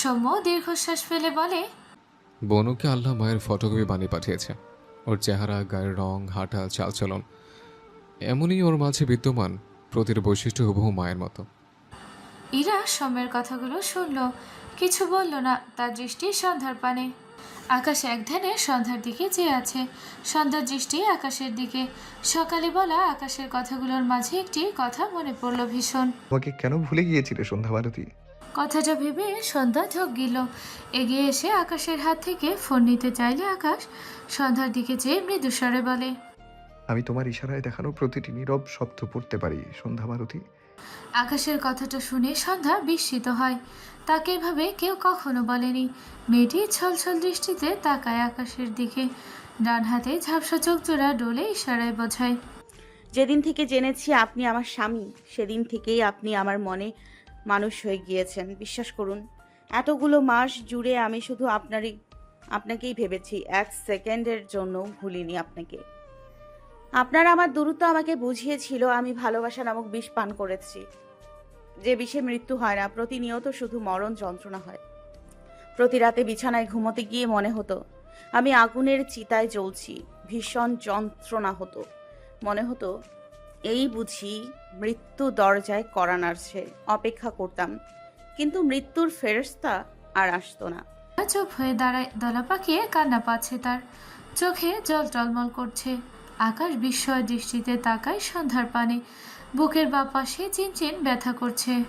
সৌম্য দীর্ঘশ্বাস ফেলে বলে বনুকে আল্লাহ মায়ের ফটোকপি বানিয়ে পাঠিয়েছে। ওর চেহারা গায়ের রং হাঁটা চালচলন এমনই ওর মাঝে বিদ্যমান প্রতির বৈশিষ্ট্য হুবহু মায়ের মতো। ইরা সৌম্যের কথাগুলো শুনল কিছু বলল না তার দৃষ্টি সন্ধ্যার পানে। আকাশ এক ধ্যানে সন্ধ্যার দিকে চেয়ে আছে সন্ধ্যার দৃষ্টি আকাশের দিকে। সকালে বলা আকাশের কথাগুলোর মাঝে একটি কথা মনে পড়ল ভীষণ। তোমাকে কেন ভুলে গিয়েছিলে সন্ধ্যা ভারতী কথাটা ভেবে সন্ধ্যা ঝোঁক গেল। এগিয়ে এসে আকাশের হাত থেকে ফোন নিতে চাইলে আকাশ সন্ধ্যার দিকে চেয়ে মৃদুস্বরে বলে আমি তোমার ইশারায় দেখানো প্রতিটি নীরব শব্দ পড়তে পারি সন্ধ্যা ভারতী আকাশের কথাটা শুনে সন্ধ্যা বিস্মিত হয়। তাকে এভাবে কেউ কখনো বলেনি। মেয়েটি ছলছল দৃষ্টিতে তাকায় আকাশের দিকে। ডান হাতে ঝাপসা চোখ জোড়া ডোলে ইশারায় বোঝায় যেদিন থেকে জেনেছি আপনি আমার স্বামী সেদিন থেকেই আপনি আমার মনে মানুষ হয়ে গিয়েছেন। বিশ্বাস করুন, এতগুলো মাস জুড়ে আমি শুধু আপনারই, আপনাকেই ভেবেছি। এক সেকেন্ডের জন্য ভুলিনি আপনাকে। আপনার আমার দূরত্ব আমাকে বুঝিয়েছিল, আমি ভালোবাসা নামক বিষ পান করেছি। যে বিষে মৃত্যু হয় না, প্রতিনিয়ত শুধু মরণ যন্ত্রণা হয়। প্রতি রাতে বিছানায় ঘুমোতে গিয়ে মনে হতো, আমি আগুনের চিতায় জ্বলছি, ভীষণ যন্ত্রণা হতো। মনে হতো, এই বুঝি মৃত্যু দরজায় করা নাড়ছে অপেক্ষা করতাম। কিন্তু মৃত্যুর ফেরস্তা আর আসতো না। চুপ হয়ে দাঁড়ায় দলা পাকিয়ে কান্না পাচ্ছে তার। চোখে জল টলমল করছে। আকাশ বিস্ময় দৃষ্টিতে তাকায় সন্ধ্যার পানে। বুকের বাঁ পাশে চিনচিন ব্যথা করছে।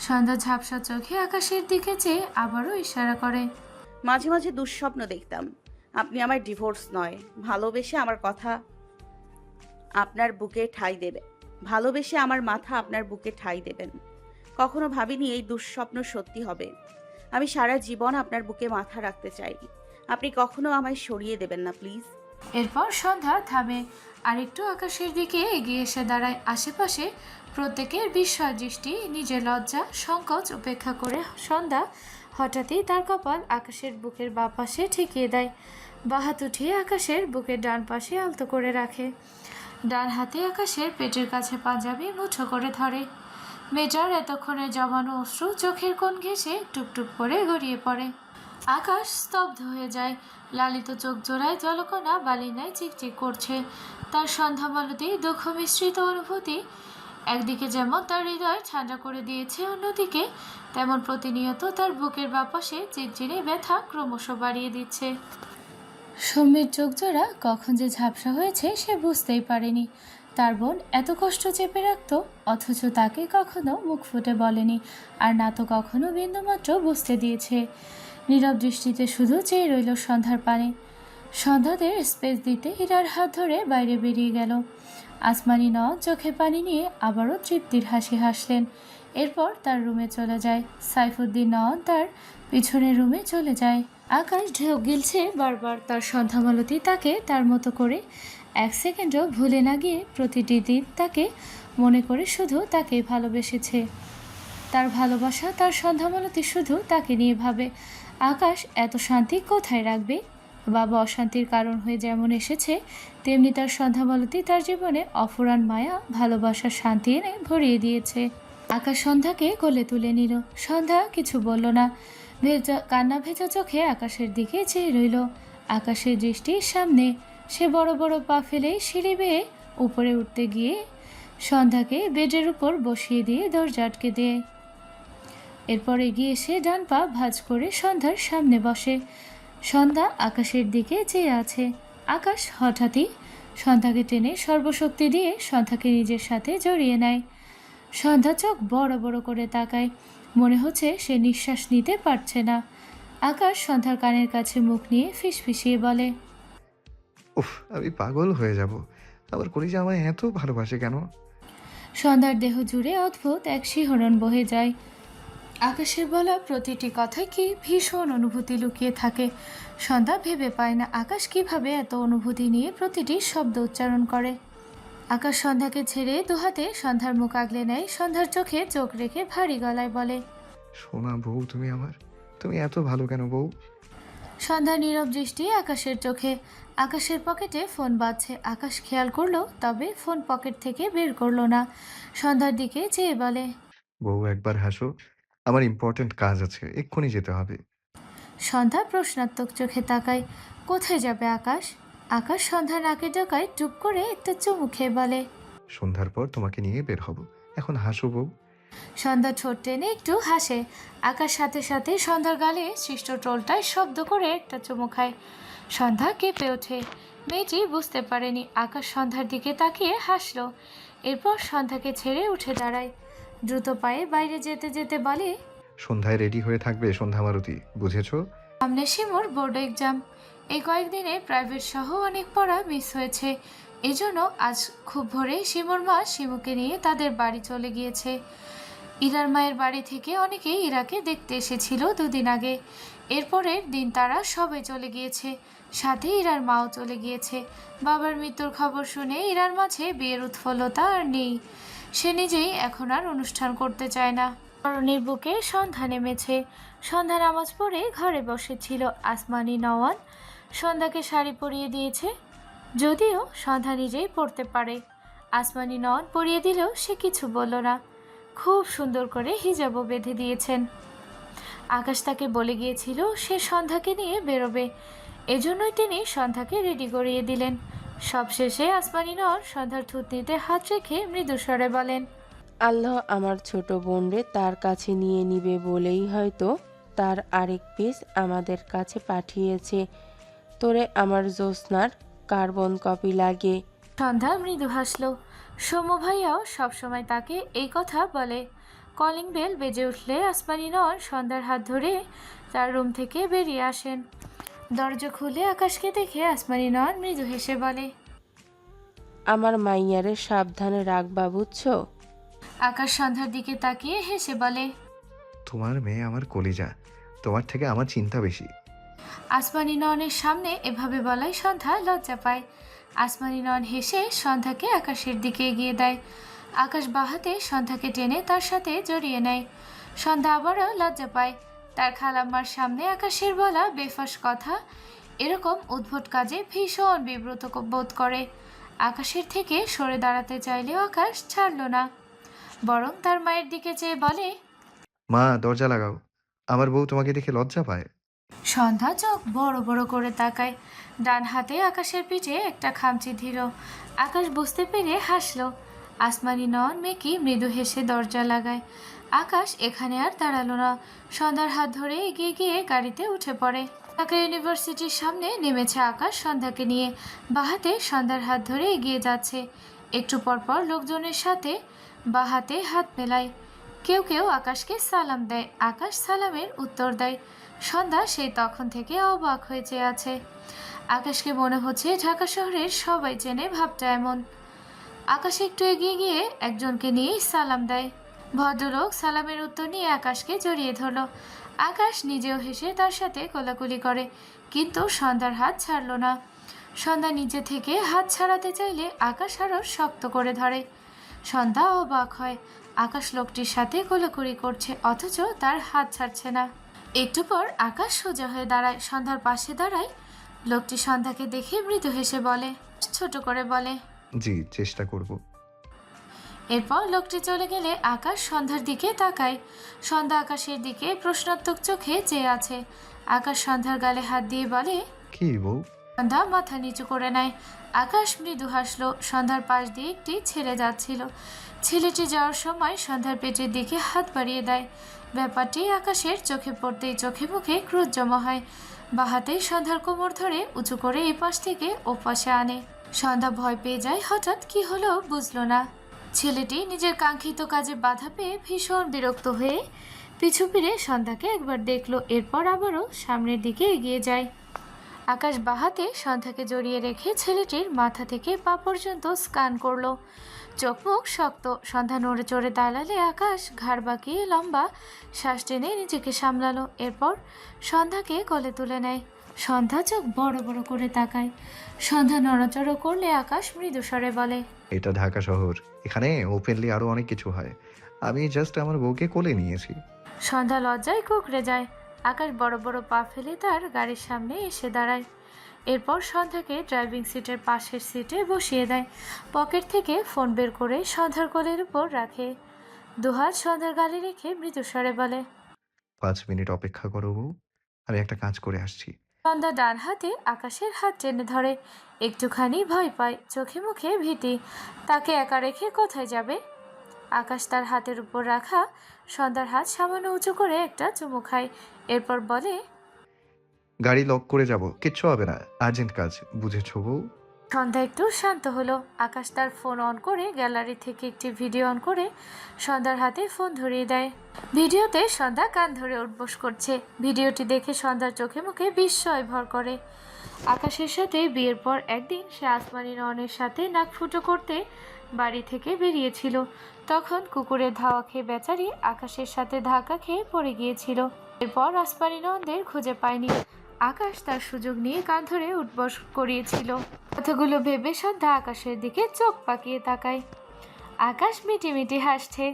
সন্ধ্যা ঝাপসা চোখে আকাশের দিকে চেয়ে আবারও ইশারা করে। মাঝে মাঝে দুঃস্বপ্ন দেখতাম। আপনি আমার ডিভোর্স নয় ভালোবেসে আমার কথা আপনার বুকে ঠাই দেবে। ভালোবেসে আমার মাথা আপনার বুকে ঠাই দেবেন। কখনো ভাবিনি এই দুঃস্বপ্ন সত্যি হবে। আমি সারা জীবন আপনার বুকে মাথা রাখতে চাই আপনি কখনো আমায় সরিয়ে দেবেন না, প্লিজ। এরপর সন্ধ্যা থামে। আর একটু আকাশের দিকে এগিয়ে এসে দাঁড়ায় আশেপাশে প্রত্যেকের বিস্ময় দৃষ্টি, নিজের লজ্জা, সংকোচ উপেক্ষা করে সন্ধ্যা হঠাৎই তার কপাল আকাশের বুকের বাঁ পাশে ঠেকিয়ে দেয়। বাহাত উঠিয়ে আকাশের বুকের ডান পাশে আলতো করে রাখে। ডান হাতে আকাশের পেটের কাছে পাঞ্জাবি মুঠো করে ধরে। মেয়েটার এতক্ষণে জমানো অশ্রু চোখের কোণ ঘেঁষে টুকটুক করে গড়িয়ে পড়ে। আকাশ স্তব্ধ হয়ে যায়। লালিত চোখ জোড়ায় জলকণা, বালিনায় চিকচিক করছে। তার সন্ধ্যামালতি দুঃখ মিশ্রিত অনুভূতি একদিকে যেমন তার হৃদয় ঠান্ডা করে দিয়েছে, অন্যদিকে তেমন প্রতিনিয়ত তার বুকের বাপাশে চিরচিরে ব্যথা ক্রমশ বাড়িয়ে দিচ্ছে। সৌম্যের চোখ জোড়া কখন যে ঝাপসা হয়েছে সে বুঝতেই পারেনি। তার বোন এত কষ্ট চেপে রাখত, অথচ তাকে কখনো মুখ ফুটে বলেনি, আর না তো কখনো বিন্দুমাত্র বুঝতে দিয়েছে। নীরব দৃষ্টিতে শুধু চেয়ে রইল সন্ধ্যার পানে। সন্ধ্যাদের স্পেস দিতে হীরার হাত ধরে বাইরে বেরিয়ে গেল। আসমানি ন চোখে পানি নিয়ে আবারও তৃপ্তির হাসি হাসলেন। এরপর তার রুমে চলে যায়। সাইফুদ্দিন নন তার পিছনের রুমে চলে যায়। আকাশ ঢেউ গিলছে বারবার তার সন্ধ্যামালতি তাকে তার মতো করে। এক সেকেন্ডও ভুলে না গিয়ে প্রতিটি দিন তাকে মনে করে শুধু তাকে ভালোবেসেছে। তার ভালোবাসা, তার সন্ধ্যামালতি শুধু তাকে নিয়ে ভাবে। আকাশ, এত শান্তি কোথায় রাখবে? বাবা অশান্তির কারণ হয়ে যেমন এসেছে, তেমনি তার সন্ধ্যামালতি তার জীবনে অফুরান মায়া ভালোবাসার শান্তি এনে ভরিয়ে দিয়েছে। আকাশ সন্ধ্যাকে কোলে তুলে নিল। সন্ধ্যা কিছু বলল না। ভেজা কান্না ভেজা চোখে আকাশের দিকে চেয়ে রইল। আকাশের দৃষ্টির সামনে সে বড় বড় পা ফেলে সিঁড়ি বেয়ে উপরে উঠতে গিয়ে সন্ধ্যাকে বেডের উপর বসিয়ে দিয়ে দরজা আটকে দেয়। এরপর এগিয়ে এসে ডান পা ভাঁজ করে সন্ধ্যার সামনে বসে। সন্ধ্যা আকাশের দিকে চেয়ে আছে। আকাশ হঠাৎই সন্ধ্যাকে টেনে সর্বশক্তি দিয়ে সন্ধ্যাকে নিজের সাথে জড়িয়ে নেয়। সন্ধ্যা চোখ বড় বড় করে তাকায়। মনে হচ্ছে সে নিঃশ্বাস নিতে পারছে না। আকাশ সন্ধ্যার কানের কাছে মুখ নিয়ে ফিসফিসিয়ে বলে উফ আমি পাগল হয়ে যাব। আবার কলিজা আমায় এত ভালোবাসে কেন? সন্ধ্যার দেহ জুড়ে অদ্ভুত এক শিহরণ বহে যায়। আকাশের বলা প্রতিটি কথায় কি ভীষণ অনুভূতি লুকিয়ে থাকে। সন্ধ্যা ভেবে পায় না আকাশ কীভাবে এত অনুভূতি নিয়ে প্রতিটি শব্দ উচ্চারণ করে। আকাশ সন্ধ্যাকে ছেড়ে দুহাতে সন্ধ্যার মুখ আগলে নেয় সন্ধ্যার চোখে চোখ রেখে ভারী গলায় বলে সোনা বউ তুমি আমার তুমি এত ভালো কেন বউ? সন্ধ্যা নীরব দৃষ্টি আকাশের চোখে আকাশের পকেটে ফোন বাজছে আকাশ খেয়াল করল তবে ফোন পকেট থেকে বের করল না সন্ধ্যার দিকে চেয়ে বলে বউ একবার হাসো আমার ইম্পর্ট্যান্ট কাজ আছে এক্ষুনি যেতে হবে। সন্ধ্যা প্রশ্নাত্মক চোখে তাকায় কোথায় যাবে আকাশ? আকাশ সন্ধ্যা নাকে ডোকায় টুপ করে একটা চুমু খেয়ে বলে সন্ধ্যার পর তোমাকে নিয়ে বের হব। এখন হাসো বউ। সন্ধ্যা ঠোঁট টেনে একটু হাসে। আকাশ সাথে সাথে সন্ধ্যার গালে সৃষ্ট টোলটায় শব্দ করে একটা চুমু খায়। সন্ধ্যা কেঁপে ওঠে। মেয়েটি বুঝতে পারেনি আকাশ সন্ধ্যার দিকে তাকিয়ে হাসলো। এরপর সন্ধ্যাকে ছেড়ে উঠে দাঁড়ায়। দ্রুত পায়ে বাইরে যেতে যেতে বলে সন্ধ্যায় রেডি হয়ে থাকবে সন্ধ্যা মারুতি বুঝেছ? সামনে শিমুর বোর্ড এক্সাম। এই কয়েকদিনে প্রাইভেট সহ অনেক পড়া মিস হয়েছে। এজন্য আজ খুব ভোরে শিমুর মা শিমুকে নিয়ে তাদের বাড়ি চলে গিয়েছে। ইরার মায়ের বাড়ি থেকে অনেকেই ইরাকে দেখতে এসেছিল দুদিন আগে। এরপরের দিন তারা সবে চলে গিয়েছে। সাথে ইরার মাও চলে গিয়েছে। বাবার মৃত্যুর খবর শুনে ইরার মাঝে বিয়ের উৎফুল্লতা আর নেই। সে নিজেই এখন আর অনুষ্ঠান করতে চায় না। করণীর বুকে সন্ধ্যা নেমেছে। সন্ধ্যা নামাজ পড়ে ঘরে বসেছিল আসমানি নওয়ান। সন্ধ্যাকে শাড়ি পরিয়ে দিয়েছে। যদিও সন্ধ্যা নিজেই পড়তে পারে। আসমানি নওয়ান পরিয়ে দিলেও সে কিছু বলল না। খুব সুন্দর করে হিজাবও বেঁধে দিয়েছেন। আকাশ তাকে বলে গিয়েছিল সে সন্ধ্যাকে নিয়ে বেরোবে। এজন্যই তিনি সন্ধ্যাকে রেডি করিয়ে দিলেন। সবশেষে আসমানি নওয়ান সন্ধ্যার থুতনিতে হাত রেখে মৃদুস্বরে বলেন, আল্লাহ আমার ছোট বোনরে তার কাছে নিয়ে নিবে বলেই হয়তো তার আরেক পিস আমাদের কাছে পাঠিয়েছে। তোরে আমার জ্যোৎস্নার কার্বন কপি লাগে। সন্ধ্যা মৃদু হাসল। সৌম্য ভাইয়াও সবসময় তাকে এই কথা বলে। কলিং বেল বেজে উঠলে আসমানি নন সন্ধ্যার হাত ধরে তার রুম থেকে বেরিয়ে আসেন। দরজা খুলে আকাশকে দেখে আসমানি নন মৃদু হেসে বলে আমার মাইয়ারে সাবধানে রাখবা বুঝছ আকাশ সন্ধ্যার দিকে তাকিয়ে হেসে বলে তোমার মেয়ে আমার কলিজা। তোমার থেকে আমার চিন্তা বেশি। আসমানি নয়নের সামনে এভাবে বলাই সন্ধ্যা লজ্জা পায়। আসমানি নয়ন হেসে সন্ধ্যাকে আকাশের দিকে এগিয়ে দেয়। আকাশ বাহাতে সন্ধ্যাকে টেনে তার সাথে জড়িয়ে নেয়। সন্ধ্যা আবারও লজ্জা পায়। তার খালাম্মার সামনে আকাশের বলা বেফাস কথা, এরকম উদ্ভট কাজে ভীষণ বিব্রত বোধ করে। আকাশের থেকে সরে দাঁড়াতে চাইলেও আকাশ ছাড়ল না। বরং তার মায়ের দিকে চেয়ে বলে, মা, দরজা লাগাও। আমার বউ তোমাকে দেখে লজ্জা পায়। সন্ধ্যা চোখ বড় বড় করে তাকায়। ডান হাতে আকাশের পিঠে একটা খামচি ধীর। আকাশ বুঝতে পেরে হাসলো। আসমানি নন মেকি মৃদু হেসে দরজা লাগায়। আকাশ এখানে আর দাঁড়াল না। সন্ধ্যার হাত ধরে এগিয়ে গিয়ে গাড়িতে উঠে পড়ে। ঢাকা ইউনিভার্সিটির সামনে নেমেছে আকাশ সন্ধ্যাকে নিয়ে। বাহাতে সন্ধ্যার হাত ধরে এগিয়ে যাচ্ছে। একটু পরপর লোকজনের সাথে বাহাতে হাত মেলায়। কেউ কেউ আকাশকে সালাম দেয়। আকাশ সালামের উত্তর দেয়। সন্ধ্যা সেই তখন থেকে অবাক হয়ে চেয়ে আছে। আকাশকে মনে হচ্ছে ঢাকা শহরের সবাই চেনে ভাবটা এমন। আকাশ একটু এগিয়ে গিয়ে একজনকে নিয়ে সালাম দেয়। ভদ্রলোক সালামের উত্তর নিয়ে আকাশকে জড়িয়ে ধরলো। আকাশ নিজেও হেসে তার সাথে কোলাকুলি করে, কিন্তু সন্ধ্যার হাত ছাড়লো না। সন্ধ্যা নিজে থেকে হাত ছাড়াতে চাইলে আকাশ আরও শক্ত করে ধরে। সন্ধ্যা অবাক হয়, আকাশ লোকটির সাথে কোলাকুলি করছে, অথচ তার হাত ছাড়ছে না। একটু পর আকাশ সোজা হয়ে দাঁড়ায়। সন্ধ্যার পাশে দাঁড়ায় লোকটি সন্ধ্যাকে দেখে মৃদু হেসে বলে ছোট করে বলে। জি চেষ্টা করব। এরপর লোকটি চলে গেলে আকাশ সন্ধ্যার দিকে তাকায়। সন্ধ্যা আকাশের দিকে প্রশ্নাত্মক চোখে চেয়ে আছে। আকাশ সন্ধ্যার গালে হাত দিয়ে বলে কি বউ? সন্ধ্যা মাথা নিচু করে নেয়। আকাশ মৃদু হাসলো। সন্ধ্যার পাশ দিয়ে একটি ছেড়ে যাচ্ছিল। ছেলেটি যাওয়ার সময় সন্ধ্যার পেটের দিকে হাত বাড়িয়ে দেয়। ব্যাপারটি আকাশের চোখে পড়তেই চোখে মুখে ক্রোধ জমা হয়। বাহাতেই সন্ধ্যার কোমর ধরে উঁচু করে এই পাশ থেকে ও পাশে আনে। সন্ধ্যা ভয় পেয়ে যায়, হঠাৎ কি হলো বুঝলো না। ছেলেটি নিজের কাঙ্ক্ষিত কাজে বাধা পেয়ে ভীষণ বিরক্ত হয়ে পিছু ফিরে সন্ধ্যাকে একবার দেখল, এরপর আবারও সামনের দিকে এগিয়ে যায়। আকাশ বাহাতে সন্ধ্যাকে জড়িয়ে রেখে ছেলেটির মাথা থেকে পা পর্যন্ত স্কান করল। চোখ মুখ শক্ত। সন্ধ্যা নড়ে চড়ে দাঁড়ালে আকাশ ঘাড় বাঁকিয়ে লম্বা শ্বাস টেনে নিজেকে সামলালো। এরপর সন্ধ্যাকে কোলে তুলে নেয়। সন্ধ্যা চোখ বড় বড় করে তাকায়। সন্ধ্যা নড়াচড়ো করলে আকাশ মৃদু স্বরে বলে এটা ঢাকা শহর। এখানে ওপেনলি আরও অনেক কিছু হয়। আমি জাস্ট আমার বউকে কোলে নিয়েছি। সন্ধ্যা লজ্জায় কুকড়ে যায়। আকাশ বড় বড় পা ফেলে তার গাড়ির সামনে এসে দাঁড়ায়। এরপর সন্ধ্যাকে ড্রাইভিং সিটের পাশের সিটে বসিয়ে দেয়। পকেট থেকে ফোন বের করে সন্ধ্যার কোলের উপর রাখে। দুহাত সন্ধ্যার গালে রেখে মৃদুস্বরে বলে পাঁচ মিনিট অপেক্ষা করো বউ। আমি একটা কাজ করে আসছি। সন্ধ্যা ডান হাতে আকাশের হাত টেনে ধরে। একটুখানি ভয় পায় চোখে মুখে ভীতি। তাকে একা রেখে কোথায় যাবে? আকাশ তার হাতের উপর রাখা সন্ধ্যার হাত সামান্য উঁচু করে একটা চুমু খায়। এরপর বলে গাড়ি লক করে যাব কিচ্ছু হবে না আর্জেন্ট কাজ বুঝেছ বউ? সন্ধ্যা একটু শান্ত হলো। আকাশ তার ফোন অন করে গ্যালারি থেকে একটি ভিডিও অন করে সন্ধ্যার হাতে ফোন ধরিয়ে দেয়। ভিডিওতে সন্ধ্যা কান ধরে উঠবোস করছে। ভিডিওটি দেখে সন্ধ্যার চোখে মুখে বিস্ময় ভর করে। আকাশের সাথে বিয়ের পর একদিন সে আসমানি রনের সাথে নাক ফুটো করতে বাড়ি থেকে বেরিয়েছিল। তখন কুকুরের ধাওয়া খেয়ে বেচারি আকাশের সাথে ধাক্কা খেয়ে পড়ে গিয়েছিল। এরপর আসমানি নন্দের খুঁজে পায়নি। আকাশ তার সুযোগ নিয়ে কান ধরে উঠবস করিয়েছিল। কথাগুলো ভেবে সন্ধ্যা আকাশের দিকে চোখ পাকিয়ে তাকায়। আকাশ মিটি মিটি হাসছে।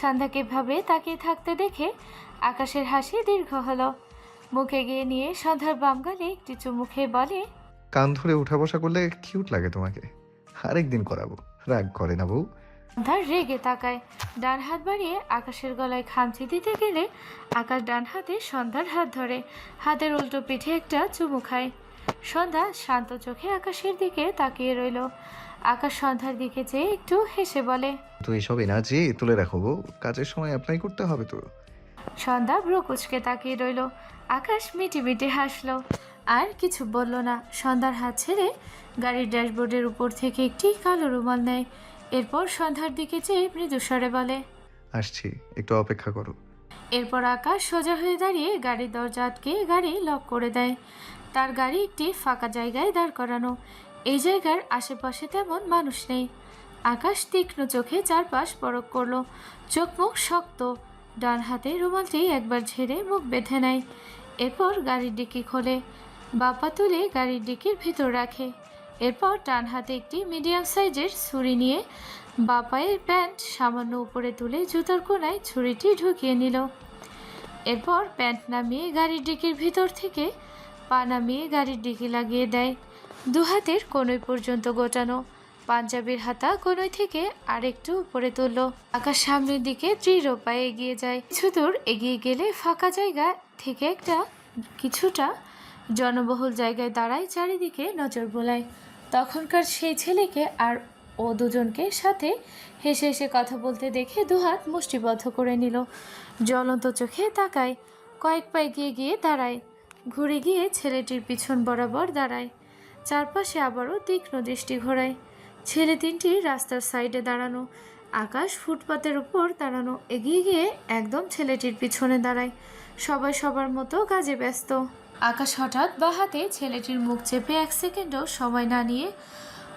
সন্ধ্যাকে ভাবে তাকিয়ে থাকতে দেখে আকাশের হাসি দীর্ঘ হলো। মুখে গিয়ে নিয়ে সন্ধ্যার বাম গালে একটি চুমু খেয়ে বলে, কান ধরে উঠা বসা করলে কিউট লাগে তোমাকে। আরেকদিন করাবো। রাগ করে না বউ। সন্ধ্যা রেগে তাকায়। ডান হাত বাড়িয়ে আকাশের গলায় খামচি দিতে গেলে আকাশ ডান হাতে সন্ধ্যার হাত ধরে। হাতের উল্টো পিঠে একটা চুমু খায়। সন্ধ্যা শান্ত চোখে আকাশের দিকে তাকিয়ে রইল। আকাশ সন্ধ্যার দিকে চেয়ে একটু হেসে বলে তো এইসব এনার্জি তুলে রাখো বউ কাজের সময় অ্যাপ্লাই করতে হবে তো। সন্ধ্যা ভ্রু তাকিয়ে রইল। আকাশ মিটি মিটি হাসলো। আর কিছু বলল না। সন্ধ্যার হাত ছেড়ে গাড়ির ড্যাশবোর্ডের উপর থেকে একটি কালো রুমাল নেয়। এরপর সন্ধ্যার দিকে চেয়ে মৃদুস্বরে বলে আসছি একটু অপেক্ষা করো। এরপর আকাশ সোজা হয়ে দাঁড়িয়ে গাড়ির দরজা আটকে গাড়ি লক করে দেয়। তার গাড়ি একটি ফাঁকা জায়গায় দাঁড় করানো। এই জায়গার আশেপাশে তেমন মানুষ নেই। আকাশ তীক্ষ্ণ চোখে চারপাশ পরক করল। চোখ মুখ শক্ত। ডান হাতে রুমালটি একবার ঝেড়ে মুখ বেঁধে নেয়। এরপর গাড়ির ডিকি খোলে। বাপা তুলে গাড়ির ডিকির ভিতর রাখে। এরপর ডান হাতে একটি মিডিয়াম সাইজের ছুরি নিয়ে বাপায়ের প্যান্ট সামান্য উপরে তুলে জুতার কোনায় ছুরিটি ঢুকিয়ে নিল। এরপর প্যান্ট নামিয়ে গাড়ির ডিকির ভিতর থেকে পা নামিয়ে গাড়ির ডিকি লাগিয়ে দেয়। দু হাতের কোনোই পর্যন্ত গোটানো। পাঞ্জাবির হাতা কোনোই থেকে আরেকটু উপরে তুলল। আকাশ সামনের দিকে দৃঢ় পায়ে এগিয়ে যায়। কিছু দূর এগিয়ে গেলে ফাঁকা জায়গা থেকে একটা কিছুটা জনবহুল জায়গায় দাঁড়ায় চারিদিকে নজর বোলায়। তখনকার সেই ছেলেকে আর ও দুজনকে সাথে হেসে হেসে কথা বলতে দেখে দুহাত মুষ্টিবদ্ধ করে নিল। জ্বলন্ত চোখে তাকায়, কয়েক পা এগিয়ে গিয়ে দাঁড়ায়, ঘুরে গিয়ে ছেলেটির পিছন বরাবর দাঁড়ায়, চারপাশে আবারও তীক্ষ্ণ দৃষ্টি ঘোরায়। ছেলে তিনটি রাস্তার সাইডে দাঁড়ানো, আকাশ ফুটপাতের উপর দাঁড়ানো, এগিয়ে গিয়ে একদম ছেলেটির পিছনে দাঁড়ায়। সবাই সবার মতো কাজে ব্যস্ত। আকাশ হঠাৎ বা হাতে ছেলেটির মুখ চেপে এক সেকেন্ডও সময় না নিয়ে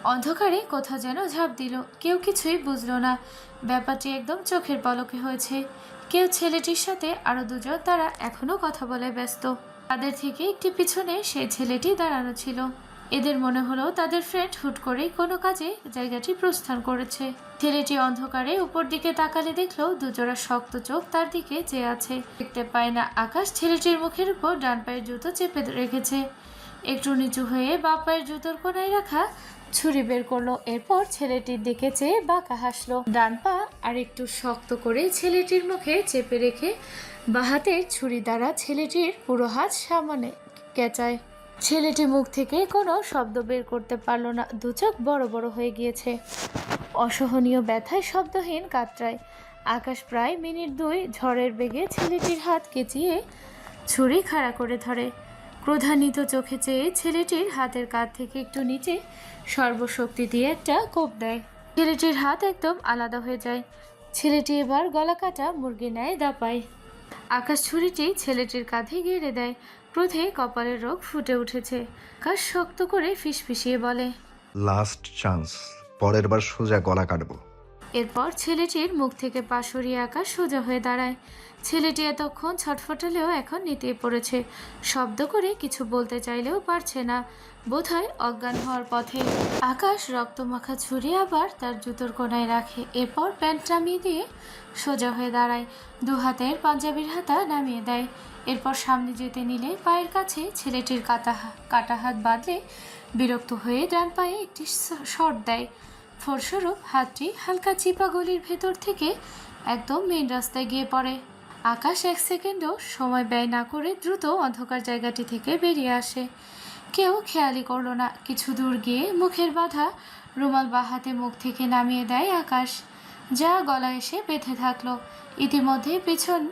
অন্ধকারে কোথাও যেন ঝাঁপ দিল। কেউ কিছুই বুঝলো না। ব্যাপারটি একদম চোখের পলকে হয়েছে। কেউ ছেলেটির সাথে আরও দুজন তারা এখনও কথা বলে ব্যস্ত। তাদের থেকে একটি পিছনে সেই ছেলেটি দাঁড়ানো ছিল। এদের মনে হলো তাদের ফ্রেন্ড হুট করেই কোনো কাজে জায়গাটি প্রস্থান করেছে। ছেলেটি অন্ধকারে উপর দিকে তাকালে দেখল দুজোড়া শক্ত চোখ তার দিকে চেয়ে আছে। দেখতে পায় না আকাশ, ছেলেটির মুখের উপর ডান পায়ের জুতো চেপে রেখেছে। একটু নিচু হয়ে বা পায়ের জুতোর কোনায় রাখা ছুরি বের করল। এরপর ছেলেটির দিকে চেয়ে বাঁকা হাসলো। ডান পা আর একটু শক্ত করে ছেলেটির মুখে চেপে রেখে বা হাতের ছুরি দ্বারা ছেলেটির পুরো হাত সামনে কেচায়। ছেলেটি মুখ থেকে কোনো শব্দ বের করতে পারল না। দু চোখ বড় বড় হয়ে গিয়েছে। অসহনীয় ব্যথায় শব্দহীন কাতরায়। আকাশ প্রায় মিনিট দুই ঝড়ের বেগে ছেলেটির হাত কেচিয়ে ছুরি খাড়া করে ধরে। ক্রোধান্বিত চোখে চেয়ে ছেলেটির হাতের কাত থেকে একটু নিচে সর্বশক্তি দিয়ে একটা কোপ দেয়। ছেলেটির হাত একদম আলাদা হয়ে যায়। ছেলেটি এবার গলা কাটা মুরগি নেয় দাপায়। আকাশ ছুরিটি ছেলেটির কাঁধে গেড়ে দেয়। ক্রোধে কপালের রোগ ফুটে উঠেছে। আকাশ শক্ত করে ফিসফিসিয়ে বলে লাস্ট চান্স পরের বার সোজা গলা কাটবো। এরপর ছেলেটির মুখ থেকে পা সরিয়ে আকাশ সোজা হয়ে দাঁড়ায়। ছেলেটি এতক্ষণ ছটফটালেও এখন নিতে পড়েছে। শব্দ করে কিছু বলতে চাইলেও পারছে না। বোধহয় অজ্ঞান হওয়ার পথে আকাশ রক্তমাখা ছুরি আবার তার জুতোর কোনায় রাখে। এরপর প্যান্ট নামিয়ে দিয়ে সোজা হয়ে দাঁড়ায়। দু হাতের পাঞ্জাবির হাতা নামিয়ে দেয়। এরপর সামনে যেতে নিলে পায়ের কাছে ছেলেটির কাটা কাটা হাত বাঁধলে বিরক্ত হয়ে ডান পায়ে একটি শট দেয়। ফলস্বরূপ, হাতটি হালকা চিপা গলির ভেতর থেকে একদম মেন রাস্তায় গিয়ে পড়ে। আকাশ এক সেকেন্ডও সময় ব্যয় না করে দ্রুত অন্ধকার জায়গাটি থেকে বেরিয়ে আসে। কেউ খেয়ালই করল না। কিছু দূর গিয়ে মুখের বাধা রুমাল বা হাতে মুখ থেকে নামিয়ে দেয় আকাশ। যা গলা এসে বেঁধে থাকল। ইতিমধ্যে পিছন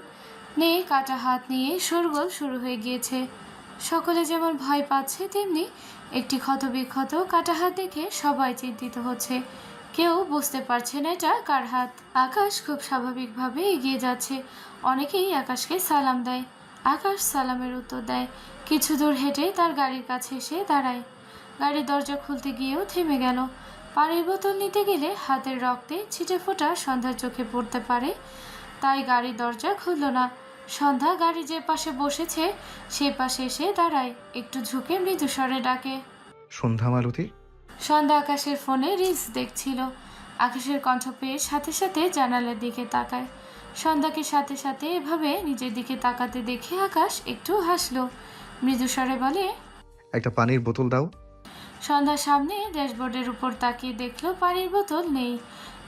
নেই কাটা হাত নিয়ে শোরগোল শুরু হয়ে গিয়েছে। সকলে যেমন ভয় পাচ্ছে, তেমনি একটি ক্ষতবিক্ষত কাটা হাত দেখে সবাই চিন্তিত হচ্ছে। কেউ বুঝতে পারছে না এটা কার হাত। আকাশ খুব স্বাভাবিকভাবে এগিয়ে যাচ্ছে। অনেকেই আকাশকে সালাম দেয়। আকাশ সালামের উত্তর দেয়। কিছু দূর হেঁটে তার গাড়ির কাছে এসে দাঁড়ায়। গাড়ির দরজা খুলতে গিয়েও থেমে গেল। পানির বোতল নিতে গেলে হাতের রক্তে ছিটে ফোটা সন্ধ্যার চোখে পড়তে পারে। তাই গাড়ির দরজা খুলল না। সন্ধ্যা গাড়ি যে পাশে বসেছে সে পাশে এসে দাঁড়ায় একটু ঝুঁকে মৃদু স্বরে ডাকে। সন্ধ্যা মালতী? সন্ধ্যা আকাশের ফোনে রিলস দেখছিল। আকাশের কণ্ঠ পেয়ে সাথে সাথে জানালার দিকে তাকায়। সন্ধ্যাকে সাথে সাথে এভাবে নিজের দিকে তাকাতে দেখে আকাশ একটু হাসলো। মৃদু স্বরে বলে একটা পানির বোতল দাও। সন্ধ্যার সামনে ড্যাশবোর্ডের উপর তাকিয়ে দেখল পানির বোতল নেই।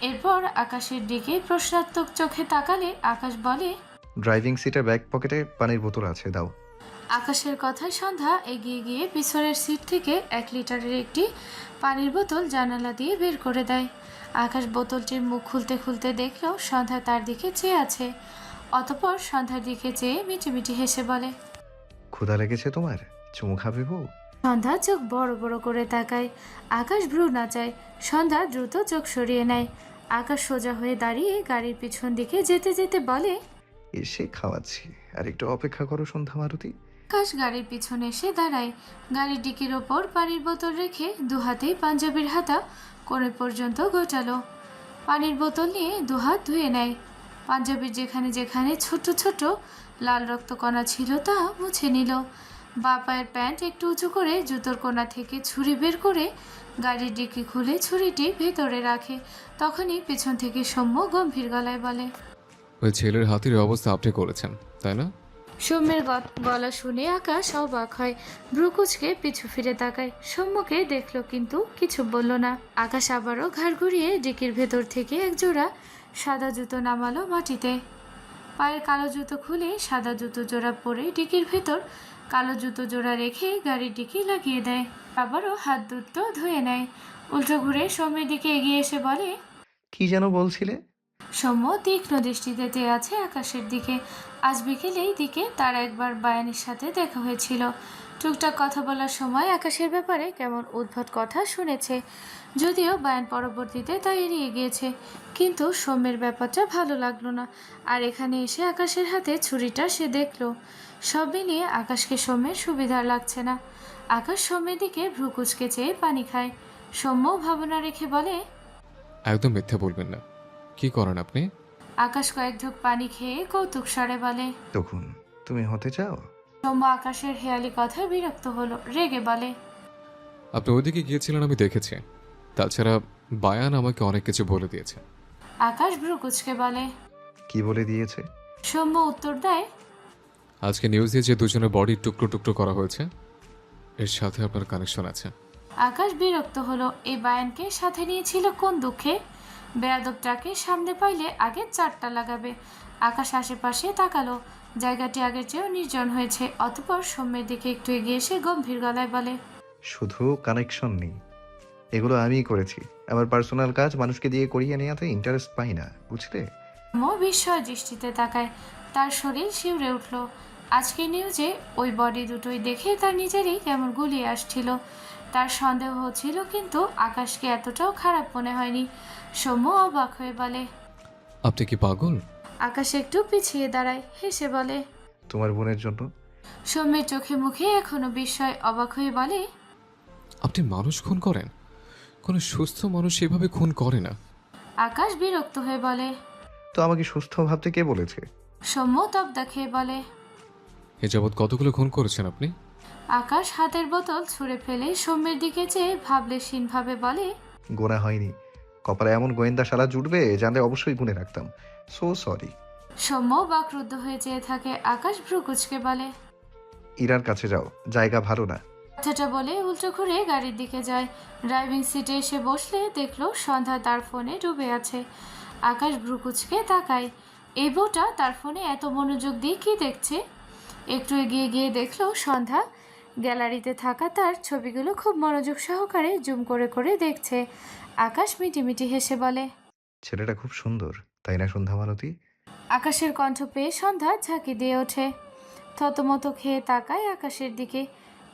এরপর আকাশের দিকে প্রশ্নাত্মক চোখে তাকালে আকাশ বলে ড্রাইভিং সিটের ব্যাক পকেটে পানির বোতল আছে দাও। আকাশের কথায় সন্ধ্যা এগিয়ে গিয়ে পিছনের সিট থেকে এক লিটারের একটি পানির বোতল জানালা দিয়ে বের করে দেয়। আকাশ বোতলটির মুখ খুলতে খুলতে দেখলেও সন্ধ্যা তার দিকে চেয়ে আছে। অতপর সন্ধ্যার দিকে চেয়ে মিটিমিটি হেসে বলে ক্ষুধা লেগেছে তোমার? চুমু খাবে বউ? সন্ধ্যা চোখ বড় বড় করে তাকায়। আকাশ ভ্রু নাচায়। সন্ধ্যা দ্রুত চোখ সরিয়ে নেয়। আকাশ সোজা হয়ে দাঁড়িয়ে গাড়ির পিছন দিকে যেতে যেতে বলে এসে খাওয়াচ্ছি। আর একটু অপেক্ষা করো, সন্ধ্যা মারুতি। আকাশ গাড়ির পিছনে এসে দাঁড়ায়। গাড়ির ডিকির ওপর পানির বোতল রেখে দু হাতেই পাঞ্জাবির হাতা কোণে পর্যন্ত গোটালো। পানির বোতল নিয়ে দুহাত ধুয়ে নেয়। পাঞ্জাবির যেখানে যেখানে ছোট ছোট লাল রক্তকণা ছিল তা মুছে নিল। বা পায়ের প্যান্ট একটু উঁচু করে জুতোর কোণা থেকে ছুরি বের করে গাড়ির ডিকি খুলে ছুরিটি ভেতরে রাখে। তখনই পেছন থেকে সৌম্য গম্ভীর গলায় বলে ওই ছেলের হাতের অবস্থা আপনি করেছেন তাই না? সৌম্যের গলা শুনে আকাশ অবাক হয়। ভ্রুকুচকে পিছু ফিরে তাকায়। সৌম্যকে দেখল কিন্তু কিছু বলল না। আকাশ আবারও ঘাড় ঘুরিয়ে ডিকির ভেতর থেকে একজোড়া সাদা জুতো নামালো মাটিতে। পায়ের কালো জুতো খুলে সাদা জুতো জোড়া পরে ডিকির ভেতর কালো জুতো জোড়া রেখে গাড়ির ডিকি লাগিয়ে দেয়। আবারও হাত দুটো ধুয়ে নেয়। উল্টো ঘুরে সৌম্যের দিকে এগিয়ে এসে বলে কি যেন বলছিলে? সৌম্য তীক্ষ্ণ দৃষ্টিতে চেয়ে আছে আকাশের দিকে। আজ বিকেলেই দিকে তার একবার বায়ানের সাথে দেখা হয়েছিল। টুকটাক কথা বলার সময় আকাশের ব্যাপারে কেমন উদ্ভট কথা শুনেছে। যদিও বায়ান পরবর্তীতে তা এড়িয়ে গিয়েছে। কিন্তু সৌম্যের ব্যাপারটা ভালো লাগল না। আর এখানে এসে আকাশের হাতে ছুরিটা সে দেখল। সব মিলিয়ে আকাশকে সৌম্যের সুবিধা লাগছে না। আকাশ সৌম্যের দিকে ভ্রু কুচকে চেয়ে পানি খায়। সৌম্য ভাবনা রেখে বলে, একদম মিথ্যে বলবেন না। কি করেন আপনি? আকাশ কয়েক ঢোক পানি খেয়ে কৌতুক স্বরে বলে। তখন তুমি হতে চাও? সৌম্য আকাশের হেয়ালি কথায় বিরক্ত হলো রেগে বলে। আপনি ওইদিকে গিয়েছিলেন আমি দেখেছি। তাছাড়া বায়ান আমাকে অনেক কিছু বলে দিয়েছে। আকাশ ভ্রুকুচকে বলে। কি বলে দিয়েছে? সৌম্য উত্তর দেয় আজকে নিউজে যে দুজনের বডি টুকরো টুকরো করা হয়েছে এর সাথে আপনার কানেকশন আছে। আকাশ বিরক্ত হলো এই বায়ানকে সাথে নিয়েছিল কোন দুঃখে? বেয়াদবটাকে সামনে পাইলে আগে চারটা লাগাবে। আকাশ আশেপাশে তাকালো। জায়গাটি আগের চেয়েও নির্জন হয়েছে অতপর সৌম্যের দিকে একটু এগিয়ে এসে গম্ভীর গলায় বলে শুধু কানেকশন নেই। এগুলো আমিই করেছি। আমার পার্সোনাল কাজ মানুষকে দিয়ে করিয়ে নেওয়াতে ইন্টারেস্ট পাই না বুঝলে? সৌম্য বিস্ময় দৃষ্টিতে তাকায়। তার শরীর শিউরে উঠল। আজকে নিউজে ওই বডি দুটোই দেখে তার নিজেরই কেমন গুলিয়ে আসছিল। তার সন্দেহ হচ্ছিল কিন্তু আকাশকে এতটাও খারাপ মনে হয়নি। সৌম্য অবাক হয়ে বলে আপনি কি পাগল? আকাশ একটু পিছিয়ে দাঁড়ায় হেসে বলে তোমার বোনের জন্য। সৌম্যের চোখে মুখে এখনও বিস্ময় অবাক হয়ে বলে আপনি মানুষ খুন করেন? কোনো সুস্থ মানুষ এভাবে খুন করে না। আকাশ বিরক্ত হয়ে বলে তো আমাকে সুস্থ ভাবতে কে বলেছে? সৌম্য তবদা খেয়ে বলে এ যাবৎ কতগুলো খুন করেছেন আপনি? আকাশ হাতের বোতল ছুঁড়ে ফেলে সৌম্যের দিকে চেয়ে ভাবলেশীনভাবে বলে গোনা হয়নি। কপালে এমন গোয়েন্দা শালা জুটবে জানলে অবশ্যই গুনে রাখতাম। সো সরি সৌম্য বাকরুদ্ধ হয়ে চেয়ে থাকে আকাশ ভ্রুকুচকে বলে ইরার কাছে যাও জায়গা ভালো না। কথাটা বলে উল্টো ঘুরে গাড়ির দিকে যায়। ড্রাইভিং সিটে এসে বসলে দেখল সন্ধ্যা তার ফোনে ডুবে আছে। আকাশ ভ্রুকুচকে তাকায় এই বউটা তার ফোনে এত মনোযোগ দিয়ে কী দেখছে? একটু এগিয়ে গিয়ে দেখল সন্ধ্যা গ্যালারিতে থাকা তার ছবিগুলো খুব মনোযোগ সহকারে জুম করে করে দেখছে। আকাশ মিটিমিটি হেসে বলে ছেলেটা খুব সুন্দর তাই না সন্ধ্যা মালতী? আকাশের কণ্ঠ পেয়ে সন্ধ্যা ঝাঁকি দিয়ে ওঠে। থতমত খেয়ে তাকায় আকাশের দিকে।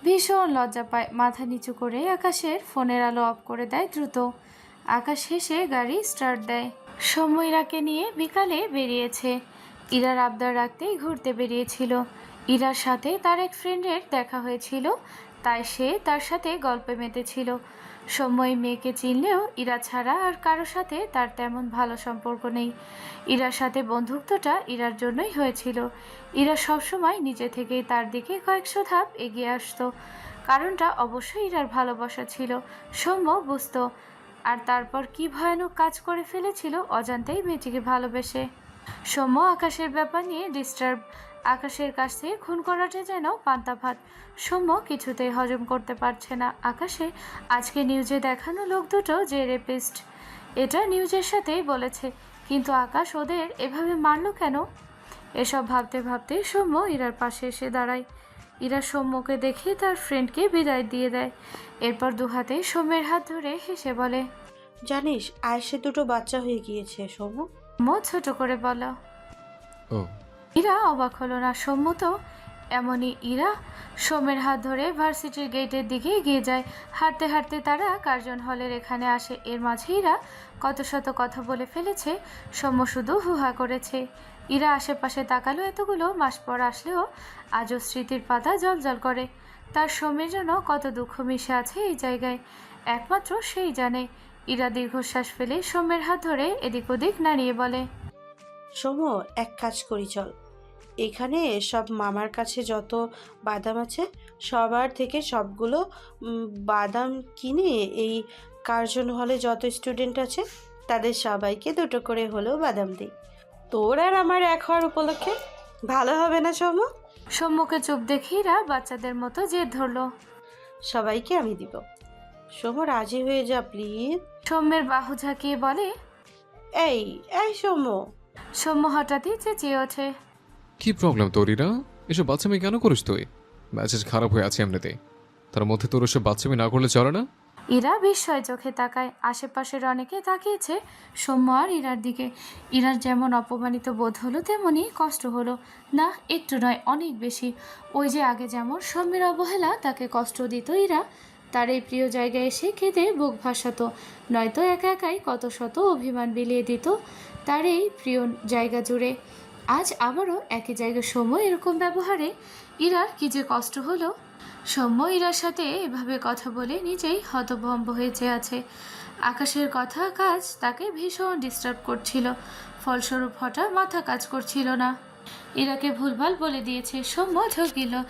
ভীষণ লজ্জা পায় মাথা নিচু করে আকাশের ফোনের আলো অফ করে দেয় দ্রুত। আকাশ হেসে গাড়ি স্টার্ট দেয়। সময় ইরাকে নিয়ে বিকালে বেরিয়েছে। ইরার আবদার রাখতেই ঘুরতে বেরিয়েছিল। ইরার সাথে তার এক ফ্রেন্ডের দেখা হয়েছিল, তাই সে তার সাথে গল্পে মেতেছিল। সময় মেয়েকে চিনলেও ইরা ছাড়া আর কারোর সাথে তার তেমন ভালো সম্পর্ক নেই। ইরার সাথে বন্ধুত্বটা ইরার জন্যই হয়েছিল। ইরা সবসময় নিজে থেকেই তার দিকে কয়েকশো ধাপ এগিয়ে আসতো। কারণটা অবশ্যই ইরার ভালোবাসা ছিল, সৌম্য বুঝতো। আর তারপর কি ভয়ানক কাজ করে ফেলেছিল অজান্তেই মেয়েটিকে ভালোবেসে। সৌম্য আকাশের ব্যাপার নিয়ে ডিস্টার্ব আকাশের কাছ থেকে খুন করাটা যেন পান্তা ভাত। সৌম্য কিছুতেই হজম করতে পারছে না। আকাশে আজকে নিউজে দেখানো লোক দুটো যে রেপিস্ট এটা নিউজের সাথেই বলেছে। কিন্তু আকাশ ওদের এভাবে মারলো কেন? এসব ভাবতে ভাবতে সৌম্য ইরার পাশে এসে দাঁড়ায়। ইরা সৌম্যকে দেখে তার ফ্রেন্ডকে বিদায় দিয়ে দেয়। এরপর দু হাতে সৌম্যের হাত ধরে হেসে বলে জানিস আয়েসের দুটো বাচ্চা হয়ে গিয়েছে সৌম্য? মো ছোট করে বলো। ও ইরা অবাক হলো না সৌম্য তো এমনই ইরা সোমের হাত ধরে ভার্সিটির গেটের দিকে এগিয়ে যায়। হাঁটতে হাঁটতে তারা কার্জন হলের এখানে আসে। এর মাঝে ইরা কত শত কথা বলে ফেলেছে, সৌম্য শুধু হুহা করেছে। ইরা আশেপাশে তাকালো এতগুলো মাস পর আসলেও আজও স্মৃতির পাতা জল করে। তার সৌমের জন্য কত দুঃখ মিশে আছে এই জায়গায়। একমাত্র সেই জানে। ইরা দীর্ঘশ্বাস ফেলে সৌম্যের হাত ধরে এদিক ওদিক নাড়িয়ে বলে, সৌম্য, এক কাজ করি, চল। এখানে সব মামার কাছে যত বাদাম আছে সবার থেকে সবগুলো বাদাম কিনে এই কার্জন হলে যত স্টুডেন্ট আছে তাদের সবাইকে দুটো করে হলেও বাদাম দিই। তোর আর আমার এক হওয়ার উপলক্ষে? ভালো হবে না সৌম্য? সৌম্যকে চুপ দেখে ইরা বাচ্চাদের মতো জেদ ধরলো। সবাইকে আমি দিব। সৌম্য রাজি হয়ে যা প্লিজ সৌম্যের বাহু ঝাঁকিয়ে বলে এই এই সৌম্য। সৌম্য হঠাৎই চেঁচিয়ে ওঠে। কি প্রবলেম তোর, ইরা? এসব বাচ্চামি কেন করিস তুই? ম্যাচেজ খারাপ হয়ে আছে এমনিতেই। তার মধ্যে তোর ওসব বাচ্চামি না করলে চলে না? ইরা বিস্ময় চোখে তাকায়। আশেপাশের অনেকে তাকিয়েছে সৌম্য আর ইরার দিকে। ইরার যেমন অপমানিত বোধ হলো তেমনই কষ্ট হলো। না, একটু নয়, অনেক বেশি। ওই যে আগে যেমন সৌম্যের অবহেলা, তাকে কষ্ট দিত ইরা। তার এই প্রিয় জায়গায় এসে খেতে বুক ভাসাতো। নয়তো একা একাই কত শত অভিমান বিলিয়ে দিত তার এই প্রিয় জায়গা জুড়ে। আজ আবারও একই জায়গায় সময় এরকম ব্যবহারে ইরার কি যে কষ্ট হলো। সৌম্য ইরার সাথে এভাবে কথা বলে নিজেই হতভম্ব হয়ে যে আছে। আকাশের কথা কাজ তাকে ভীষণ ডিস্টার্ব করছিল। ফলস্বরূপ হঠাৎ মাথা কাজ করছিল না। ইরাকে ভুলভাল বলে দিয়েছে, সৌম্য ঠকিল।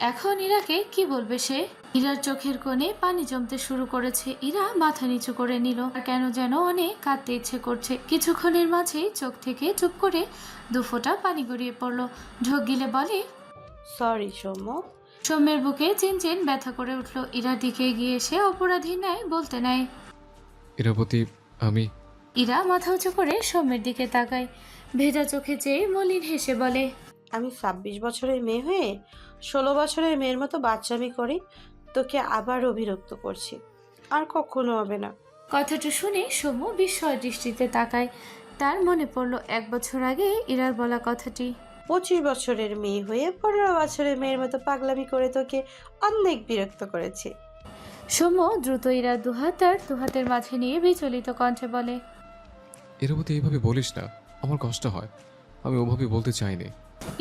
এখন ইরাকে কি বলবে সে? ইরার চোখের কোণে পানি জমতে শুরু করেছে। ইরা মাথা নিচু করে নিল। আর কেন যেন অনেক কাঁদতে ইচ্ছে করছে। কিছুক্ষণের মাঝেই চোখ থেকে চুপ করে দুফোঁটা পানি গড়িয়ে পড়ল। ঢোক গিলে বলে সরি সৌম্য। সৌম্যের বুকে চিনচিন ব্যথা করে উঠল। ইরার দিকে গিয়ে সে অপরাধী নেয় বলতে নেয় ইরাবতী আমি ইরা মাথা উঁচু করে সৌম্যের দিকে তাকায়। ভেজা চোখে চেয়ে মলিন হেসে বলে আমি ছাব্বিশ বছরের মেয়ে হয়ে ষোলো বছরের মেয়ের মতো বাচ্চামি করি তোকে আবার অবিরক্ত করছি। আর কখনো হবে না। কথাটা শুনে সৌম্য বিস্ময় দৃষ্টিতে তাকায়। তার মনে পড়ল এক বছর আগে ইরার বলা কথাটি। পঁচিশ বছরের মেয়ে হয়ে পনেরো বছরের মেয়ের মতো পাগলামি করে তোকে অনেক বিরক্ত করেছে। সৌম্য দ্রুত ইরার দুহাত তার দুহাতের মাঝে নিয়ে বিচলিত কণ্ঠে বলে ইরাবতী এইভাবে বলিস না। আমার কষ্ট হয়। আমি ওভাবে বলতে চাইনি।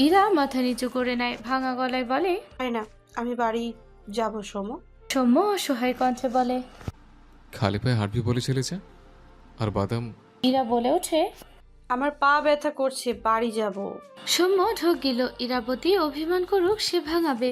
ইরা মাথা নিচু করে নেয় ভাঙা গলায় বলে না আমি বাড়ি যাব সোমো। সৌম্য অসহায় কণ্ঠে বলে খালি পায়ে হাঁটবি বলে চলেছে আর বাদাম। ইরা বলে ওঠে আমার পা ব্যথা করছে বাড়ি যাব। সৌম্য ঢোক গেল ইরাবতী অভিমান করুক সে ভাঙাবে।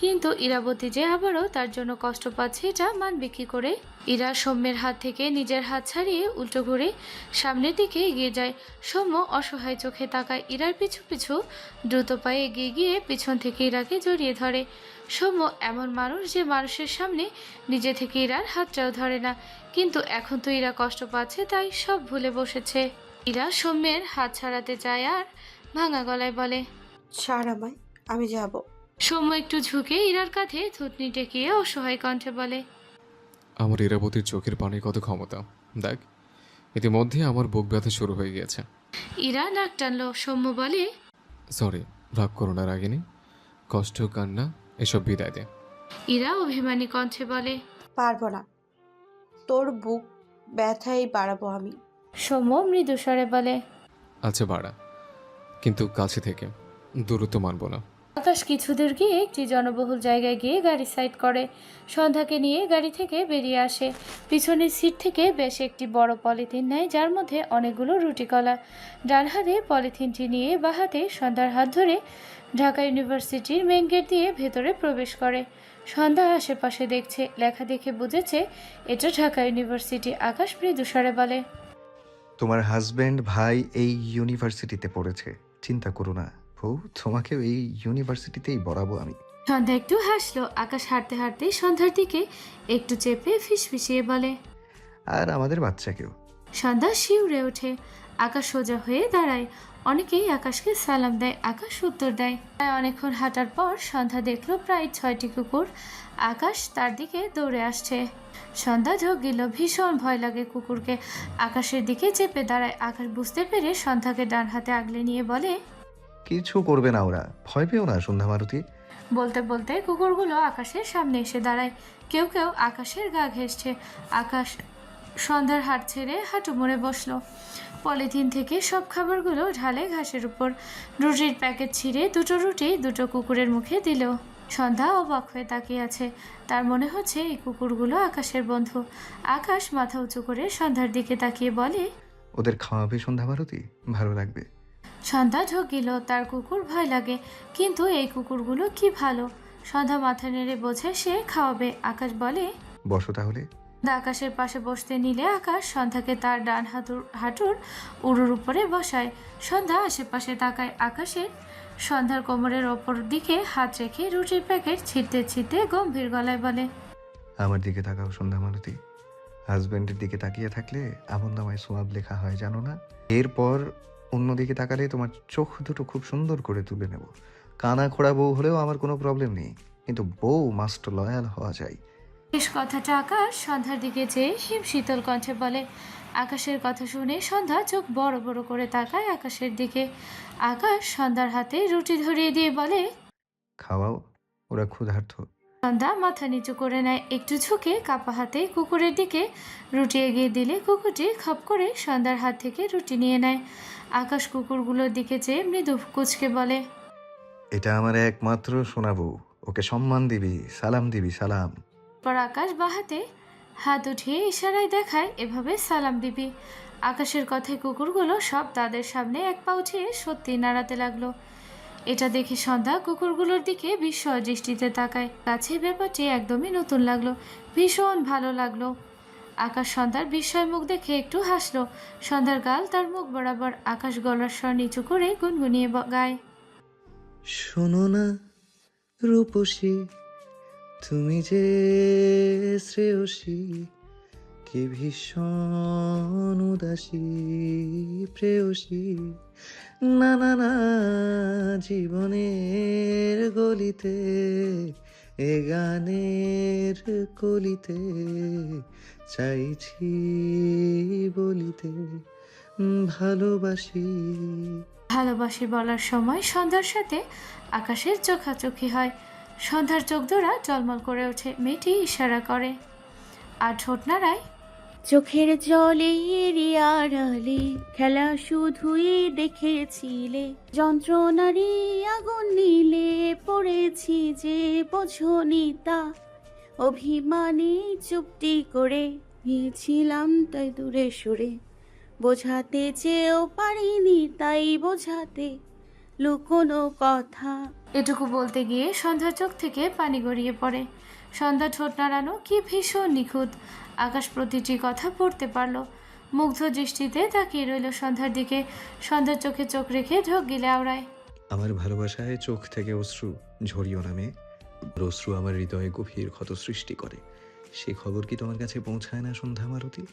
কিন্তু ইরাবতী যে আবারও তার জন্য কষ্ট পাচ্ছে এটা মানবে কি করে? ইরা সৌম্যের হাত থেকে নিজের হাত ছাড়িয়ে উল্টো ঘুরে সামনের দিকে এগিয়ে যায়। সৌম্য অসহায় চোখে তাকায় ইরার পিছু পিছু দ্রুত পায়ে এগিয়ে গিয়ে পিছন থেকে ইরাকে জড়িয়ে ধরে। সৌম্য এমন মানুষ যে মানুষের সামনে নিজে থেকে ইরার হাতটাও ধরে না। কিন্তু এখন তো ইরা কষ্ট পাচ্ছে তাই সব ভুলে বসেছে। ইরা সৌম্যের হাত ছাড়াতে চায় আর ভাঙা গলায় বলে ছাড় আমায় আমি যাব। সৌম্য একটু ঝুঁকে ইরার কাঁধে থুতনি টেকিয়ে অসহায় কণ্ঠে বলে আমার ইরাবতীর চোখের পানি কত ক্ষমতা। দেখ ইতিমধ্যে আমার বুক ব্যথা শুরু হয়ে গিয়েছে। ইরা নাক টানলো সৌম্য বলে সরি রাগ করো না রাগিনী। কষ্ট কান্না এসব বিদায় দে। ইরা অভিমানী কণ্ঠে বলে পারব না। তোর বুক ব্যথাই বাড়াবো আমি। সৌম্য মৃদু স্বরে বলে আচ্ছা বাড়া। কিন্তু কাছে থেকে দূরত্ব মানবো না। আকাশ কিছু দূর গিয়ে একটি জনবহুল জায়গায় গিয়ে গাড়ি সাইড করে। সন্ধ্যাকে নিয়ে গাড়ি থেকে বেরিয়ে আসে। পিছনের সিট থেকে বেশ একটি বড় পলিথিন নেয়, যার মধ্যে অনেকগুলো রুটি কলা। ডান হাতে পলিথিনটি নিয়ে বা হাতে সন্ধ্যার হাত ধরে ঢাকা ইউনিভার্সিটির মেন গেট দিয়ে ভেতরে প্রবেশ করে। সন্ধ্যা আশেপাশে দেখছে, লেখা দেখে বুঝেছে, এটা ঢাকা ইউনিভার্সিটি আকাশ মৃদুস্বরে বলে। তোমার হাজবেন্ড ভাই এই ইউনিভার্সিটিতে পড়েছে, চিন্তা করো না। বউ তোমাকে এই ইউনিভার্সিটিতেই বরাবো আমি। সন্ধ্যা একটু হাসলো আকাশ হাঁটতে হাঁটতে সন্ধ্যার দিকে একটু চেপে ফিসফিসিয়ে বলে আর আমাদের বাচ্চাকেও। সন্ধ্যা শিউরে ওঠে আকাশ সোজা হয়ে দাঁড়ায়। অনেকেই আকাশকে সালাম দেয় আকাশ উত্তর দেয়। প্রায় অনেকক্ষণ হাঁটার পর সন্ধ্যা দেখল প্রায় ছয়টি কুকুর। আকাশ তার দিকে দৌড়ে আসছে। সন্ধ্যা ঝোঁক গেল ভীষণ ভয় লাগে কুকুরকে। আকাশের দিকে চেপে দাঁড়ায়। আকাশ বুঝতে পেরে সন্ধ্যাকে ডান হাতে আগলে নিয়ে বলে কিছু করবে না ওরা। ভয় পেও না সন্ধ্যা মারুতি। বলতে বলতে কুকুরগুলো আকাশের সামনে এসে দাঁড়ায়। কেউ কেউ আকাশের গা ঘেঁষছে। আকাশ সন্ধ্যার হাট ছেড়ে হাঁটু মুড়ে বসল। পলিথিন থেকে সব খাবারগুলো ঢালে ঘাসের উপর। রুটির প্যাকেট ছিঁড়ে দুটো রুটি দুটো কুকুরের মুখে দিল। সন্ধ্যা অবাক হয়ে তাকিয়ে আছে। তার মনে হচ্ছে এই কুকুরগুলো আকাশের বন্ধু। আকাশ মাথা উঁচু করে সন্ধ্যার দিকে তাকিয়ে বলে ওদের খাওয়াবে সন্ধ্যা মারুতি? ভালো লাগবে। সন্ধ্যা ঢোকিল তার কুকুর ভয় লাগে। কিন্তু এই কুকুরগুলো কি ভালো? সন্ধ্যা মাথা নেড়ে বোঝে সে খাওয়াবে। আকাশ বলে বসো তাহলে। আকাশের পাশে বসতে নিলে আকাশ সন্ধ্যাকে তার ডান হাতুর হাঁটুর উড়ুর উপরে বসায়। সন্ধ্যা আশেপাশে তাকায় আকাশের। সন্ধ্যার কোমরের ওপর দিকে হাত রেখে রুটির প্যাকেট ছিটতে ছিটতে গম্ভীর গলায় বলে আমার দিকে তাকাও সন্ধ্যা মারুতি হাজবেন্ডের দিকে তাকিয়ে থাকলে আমন নামায় সোয়াব লেখা হয় জানো না? এরপর অন্যদিকে তাকালে তোমার চোখ দুটো খুব সুন্দর করে তুলে নেব। কানা খোড়া বউ হলেও আমার কোনো প্রবলেম নেই কিন্তু বউ মাস্ট লয়াল হওয়া যায়। শেষ কথাটা আকাশ সন্ধ্যার দিকে চেয়ে হিম শীতল কণ্ঠে বলে আকাশের কথা শুনে সন্ধ্যা চোখ বড় বড় করে তাকায় আকাশের দিকে। আকাশ সন্ধ্যার হাতে রুটি ধরিয়ে দিয়ে বলে খাওয়াও ওরা ক্ষুধার্থ সন্ধ্যা মাথা নিচু করে নেয় একটু ঝুঁকে কাপা হাতে কুকুরের দিকে। রুটি এগিয়ে দিলে কুকুরটি খপ করে সন্ধ্যার হাত থেকে রুটি নিয়ে নেয়। আকাশ কুকুরগুলোর দিকে চেয়ে মৃদু কুচকে বলে এটা আমার একমাত্র সোনা বউ ওকে সম্মান দিবি সালাম দিবি সালাম। পর আকাশ বাহাতে হাত উঠিয়ে ইশারায় দেখায় এভাবে সালাম দিবি। আকাশের কথায় কুকুরগুলো সব তাদের সামনে এক পা উঠিয়ে সত্যি নাড়াতে লাগল। এটা দেখে সন্ধ্যা কুকুরগুলোর দিকে বিস্ময় দৃষ্টিতে তাকায়। কাছে ব্যাপারটি একদমই নতুন লাগল ভীষণ ভালো লাগল। আকাশ সন্ধ্যার বিস্ময় মুখ দেখে একটু হাসলো। সন্ধ্যার গাল তার মুখ বরাবর আকাশ গলার স্বর নিচু করে গুনগুনিয়ে গায়। শোনো না, রূপসী, তুমি যে শ্রেয়সী, কি ভীষণ উদাসী, প্রেয়সী। না না না, জীবনের গলিতে, এ গানের কলিতে চাইছি বলিতে ভালোবাসি। ভালোবাসি বলার সময় সন্ধ্যার সাথে আকাশের চোখাচোখি হয়। সন্ধ্যার চোখ দোড়া জলমল করে ওঠে মেয়েটি ইশারা করে। আর ঠোঁট নাড়ায় চোখের জলে আড়ালে খেলা শুধুই দেখেছিলে। যন্ত্রণারই আগুন নিলে পড়েছি যে বোঝনি তা। অভিমানে চুপটি করে গিয়েছিলাম তাই দূরে সরে। বোঝাতে চেয়েও পারিনি তাই বোঝাতে লুকোনো কথা। এটুকু বলতে গিয়ে সন্ধ্যা চোখ থেকে পানি গড়িয়ে পড়ে। সন্ধ্যা ঠোঁট নাড়ানো কি ভীষণ নিখুঁত। আকাশ প্রতিটি কথা পড়তে পারল। মুগ্ধ দৃষ্টিতে তাকিয়ে রইল সন্ধ্যার দিকে। সন্ধ্যার চোখে চোখ রেখে ঢোক গিলে আওড়ায়। আমার ভালোবাসায় চোখ থেকে অশ্রু ঝরিও নামে অশ্রু আমার হৃদয়ে গভীর ক্ষত সৃষ্টি করে। সে খবর কি তোমার কাছে পৌঁছায় না, সন্ধ্যা মারুতি?